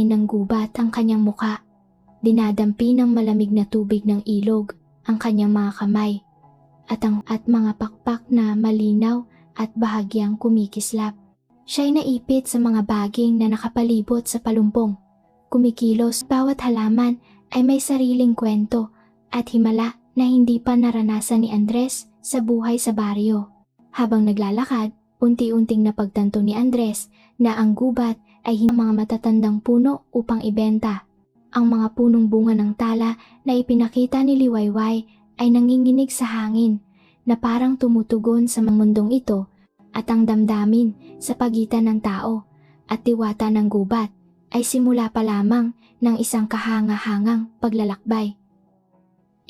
hangin ng gubat ang kanyang muka. Dinadampi ng malamig na tubig ng ilog ang kanyang mga kamay at ang at mga pakpak na malinaw at bahagyang kumikislap. Siya'y naipit sa mga baging na nakapalibot sa palumpong. Kumikilos bawat halaman ay may sariling kwento at himala na hindi pa naranasan ni Andres sa buhay sa baryo. Habang naglalakad, unti-unting napagtanto ni Andres na ang gubat ay hindi mga matatandang puno upang ibenta. Ang mga punong bunga ng tala na ipinakita ni Liwayway ay nanginginig sa hangin na parang tumutugon sa mundong ito at ang damdamin sa pagitan ng tao at diwata ng gubat ay simula pa lamang ng isang kahanga-hangang paglalakbay.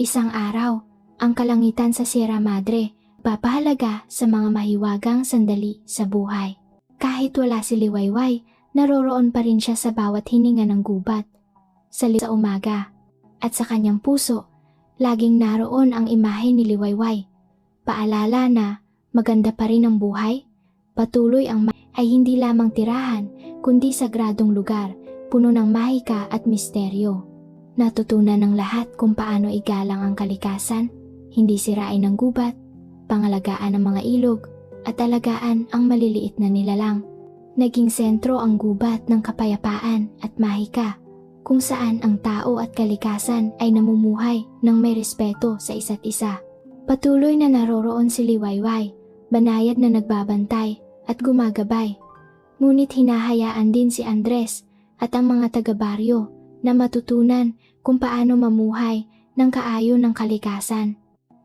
Isang araw, ang kalangitan sa Sierra Madre papahalaga sa mga mahiwagang sandali sa buhay. Kahit wala si Liwayway, naroroon pa rin siya sa bawat hininga ng gubat. Sa sa umaga at sa kanyang puso, laging naroon ang imahe ni Liwayway. Paalala na maganda pa rin ang buhay, patuloy ang ay hindi lamang tirahan kundi sagradong lugar, puno ng mahika at misteryo. Natutunan ng lahat kung paano igalang ang kalikasan, hindi sirain ng gubat, pangalagaan ang mga ilog, at alagaan ang maliliit na nilalang. Naging sentro ang gubat ng kapayapaan at mahika, kung saan ang tao at kalikasan ay namumuhay ng may respeto sa isa't isa. Patuloy na naroroon si Liwayway, banayad na nagbabantay at gumagabay. Ngunit hinahayaan din si Andres at ang mga taga-baryo na matutunan kung paano mamuhay ng kaayon ng kalikasan.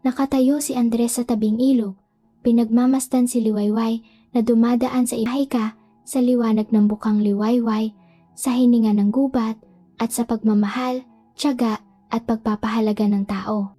Nakatayo si Andres sa tabing ilog, pinagmamastan si Liwayway na dumadaan sa ihayka sa liwanag ng bukang liwayway, sa hininga ng gubat at sa pagmamahal, tiyaga at pagpapahalaga ng tao.